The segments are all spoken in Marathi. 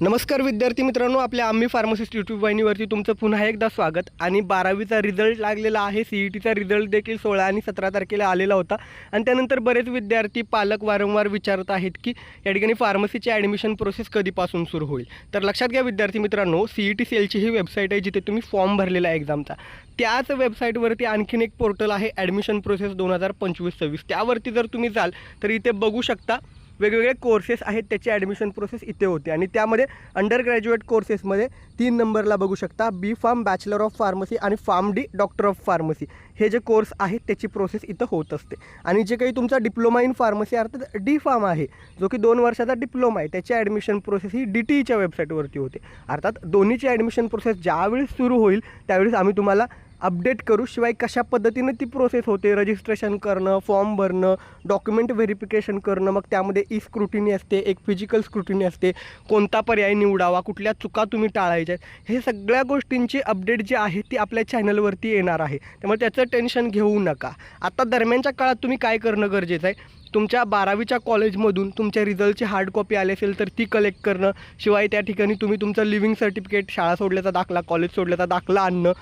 नमस्कार विद्यार्थी मित्रांनो आपल्या आम्ही फार्मसिस्ट यूट्यूब वाहिनीवरती तुमचं पुन्हा एकदा स्वागत. आणि बारावीचा रिझल्ट लागलेला आहे. सी ई टीचा रिझल्ट देखील सोळा आणि सतरा तारखेला आलेला होता. आणि त्यानंतर बरेच विद्यार्थी पालक वारंवार विचारत आहेत की या ठिकाणी फार्मसीची ॲडमिशन प्रोसेस कधीपासून सुरू होईल? तर लक्षात घ्या विद्यार्थी मित्रांनो सी ई टी सेलची ही वेबसाईट आहे जिथे तुम्ही फॉर्म भरलेला आहे एक्झामचा त्याच वेबसाईटवरती आणखीन एक पोर्टल आहे ॲडमिशन प्रोसेस दोन हजार पंचवीस सव्वीस. त्यावरती जर तुम्ही जाल तर इथे बघू शकता वेगवेगळे कोर्सेस आहेत त्याची ॲडमिशन प्रोसेस इथे होते. आणि त्यामध्ये अंडर ग्रॅज्युएट कोर्सेसमध्ये तीन नंबरला बघू शकता B pharm bachelor of pharmacy आणि pharm D doctor of pharmacy हे जे कोर्स आहेत त्याची प्रोसेस इथं होत असते. आणि जे काही तुमचा डिप्लोमा इन फार्मसी अर्थात डी फार्म आहे जो की दोन वर्षाचा डिप्लोमा आहे त्याची ॲडमिशन प्रोसेस ही डी टी ईच्या वेबसाईटवरती होते. अर्थात दोन्हीची ॲडमिशन प्रोसेस ज्यावेळेस सुरू होईल त्यावेळेस आम्ही तुम्हाला अपडेट करू शिवाय कशा पद्धतीनं ती प्रोसेस होते? रजिस्ट्रेशन करणं फॉर्म भरणं डॉक्युमेंट व्हेरिफिकेशन करणं मग त्यामध्ये ई स्क्रुटिनी असते एक फिजिकल स्क्रुटिनी असते कोणता पर्याय निवडावा कुठल्या चुका तुम्ही टाळायच्या हे सगळ्या गोष्टींची अपडेट जी आहे ती आपल्या चॅनलवरती येणार आहे. त्यामुळे त्याचं टेन्शन घेऊ नका. आता दरम्यानच्या काळात तुम्ही काय करणं गरजेचं आहे? तुमच्या बारावीच्या कॉलेजमधून तुमच्या रिझल्टची हार्ड कॉपी आली असेल तर ती कलेक्ट करणं. शिवाय त्या ठिकाणी तुम्ही तुमचं लिव्हिंग सर्टिफिकेट शाळा सोडल्याचा दाखला कॉलेज सोडल्याचा दाखला आणणं.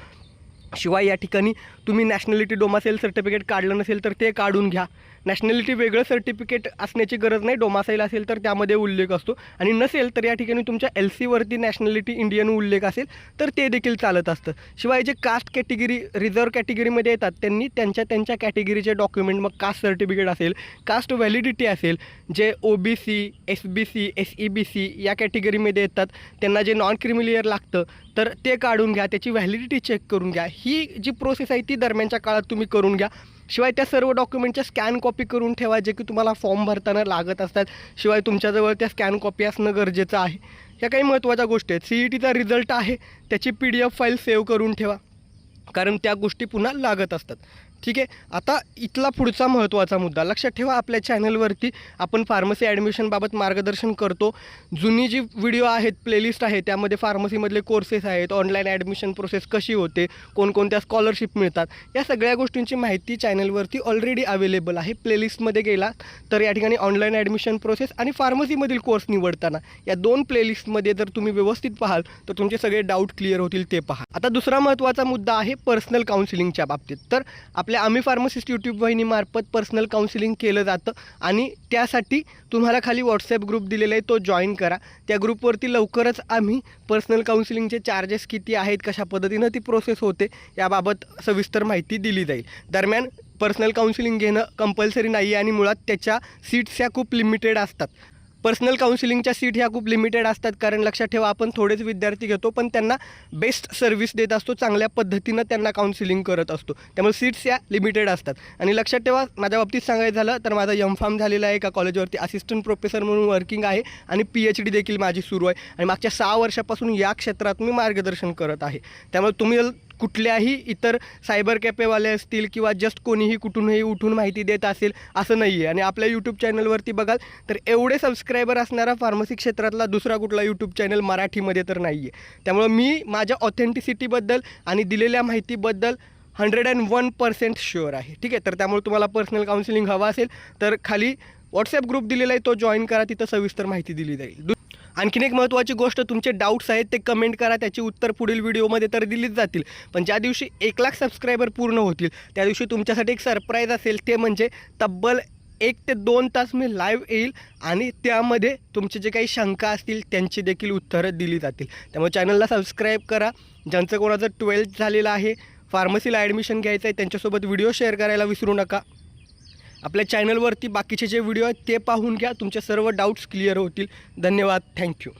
शिवाय या ठिकाणी तुम्ही नॅशनॅलिटी डोमासेल सर्टिफिकेट काढलं नसेल तर ते काढून घ्या. नॅशनॅलिटी वेगळं सर्टिफिकेट असण्याची गरज नाही. डोमासाईल असेल तर त्यामध्ये उल्लेख असतो. आणि नसेल तर या ठिकाणी तुमच्या एल सीवरती नॅशनॅलिटी इंडियन उल्लेख असेल तर ते देखील चालत असतं. शिवाय जे कास्ट कॅटेगरी रिझर्व कॅटेगरीमध्ये येतात त्यांनी त्यांच्या त्यांच्या कॅटेगरीचे डॉक्युमेंट मग कास्ट सर्टिफिकेट असेल कास्ट व्हॅलिडिटी असेल जे O B C S B C S E B C या कॅटेगरीमध्ये येतात त्यांना जे नॉन क्रिमिलियर लागतं तर ते काढून घ्या त्याची व्हॅलिडिटी चेक करून घ्या. ही जी प्रोसेस आहे ती दरम्यानच्या काळात तुम्ही करून घ्या. शिवाय त्या सर्व डॉक्युमेंटच्या स्कॅन कॉपी करून ठेवा जे की तुम्हाला फॉर्म भरताना लागत असतात. शिवाय तुमच्याजवळ त्या स्कॅन कॉपी असणं गरजेचं आहे. ह्या काही महत्त्वाच्या गोष्टी आहेत. सी ई टीचा रिझल्ट आहे त्याची P D F file save करून ठेवा. कारण त्या गोष्टी पुन्हा लागत असतात. ठीक आहे? आता इथला पुढचा महत्त्वाचा मुद्दा लक्षात ठेवा आपल्या चॅनलवरती आपण फार्मसी ॲडमिशनबाबत मार्गदर्शन करतो. जुनी जी व्हिडिओ आहेत प्लेलिस्ट आहे त्यामध्ये फार्मसीमधले कोर्सेस आहेत ऑनलाईन ॲडमिशन प्रोसेस कशी होते कोणकोणत्या स्कॉलरशिप मिळतात या सगळ्या गोष्टींची माहिती चॅनलवरती ऑलरेडी अवेलेबल आहे. प्लेलिस्टमध्ये गेला तर या ठिकाणी ऑनलाईन ॲडमिशन प्रोसेस आणि फार्मसीमधील कोर्स निवडताना या दोन प्लेलिस्टमध्ये जर तुम्ही व्यवस्थित पाहाल तर तुमचे सगळे डाऊट क्लिअर होतील ते पहा. आता दुसरा महत्त्वाचा मुद्दा आहे पर्सनल काउन्सिलिंगच्या बाबतीत. तर आप आपल्या आम्ही फार्मसिस्ट यूट्यूब वाहिनीमार्फत पर्सनल काउन्सिलिंग केलं जातं आणि त्यासाठी तुम्हाला खाली व्हॉट्सॲप ग्रुप दिलेला आहे तो जॉईन करा. त्या ग्रुपवरती लवकरच आम्ही पर्सनल काउन्सिलिंगचे चार्जेस किती आहेत कशा पद्धतीनं ती प्रोसेस होते याबाबत सविस्तर माहिती दिली जाईल. दरम्यान पर्सनल काउन्सिलिंग घेणं कंपल्सरी नाही आहे आणि मुळात त्याच्या सीट्स ह्या खूप लिमिटेड असतात. पर्सनल काउन्सिलिंगच्या सीट ह्या खूप लिमिटेड असतात कारण लक्षात ठेवा आपण थोडेच विद्यार्थी घेतो पण त्यांना बेस्ट सर्व्हिस देत असतो चांगल्या पद्धतीनं त्यांना काउन्सिलिंग करत असतो. त्यामुळे सीट्स या लिमिटेड असतात. आणि लक्षात ठेवा माझ्या बाबतीत सांगायचं झालं तर माझा एम फार्म झालेला आहे एका कॉलेजवरती असिस्टंट प्रोफेसर म्हणून वर्किंग आहे आणि पी एच डी देखील माझी सुरू आहे. आणि मागच्या सहा वर्षापासून या क्षेत्रात मी मार्गदर्शन करत आहे. त्यामुळे तुम्ही कुठल्याही इतर सायबर कॅफेवाले असतील किंवा जस्ट कोणीही कुठूनही उठून माहिती देत असेल असं नाही आहे आणि आपल्या यूट्यूब चॅनलवरती बघाल तर एवढे सबस्क्रायबर असणारा फार्मसी क्षेत्रातला दुसरा कुठला यूट्यूब चॅनल मराठीमध्ये तर नाही आहे त्यामुळं मी माझ्या ऑथेंटिसिटीबद्दल आणि दिलेल्या माहितीबद्दल hundred and one percent sure आहे. ठीक आहे? तर त्यामुळे तुम्हाला पर्सनल काउन्सिलिंग हवं असेल तर खाली व्हॉट्सॲप ग्रुप दिलेला आहे तो जॉईन करा तिथं सविस्तर माहिती दिली जाईल. दु- आणखीन एक महत्त्वाची गोष्ट तुमचे डाऊट्स आहेत ते कमेंट करा त्याची उत्तर पुढील व्हिडिओमध्ये तर दिलीच जातील. पण ज्या दिवशी एक लाख सबस्क्रायबर पूर्ण होतील त्या दिवशी तुमच्यासाठी एक सरप्राईज असेल ते म्हणजे तब्बल एक ते दोन तास मी लाईव्ह येईल आणि त्यामध्ये तुमचे जे काही शंका असतील त्यांची देखील उत्तरं दिली जातील. त्यामुळे चॅनलला सबस्क्राईब करा. ज्यांचं कोणाचं ट्वेल्थ झालेलं आहे फार्मसीला ॲडमिशन घ्यायचं आहे त्यांच्यासोबत व्हिडिओ शेअर करायला विसरू नका. आपल्या चॅनलवरती बाकीचे जे व्हिडिओ आहेत ते पाहून घ्या. तुमचे सर्व डाऊट्स क्लिअर होतील. धन्यवाद. थँक्यू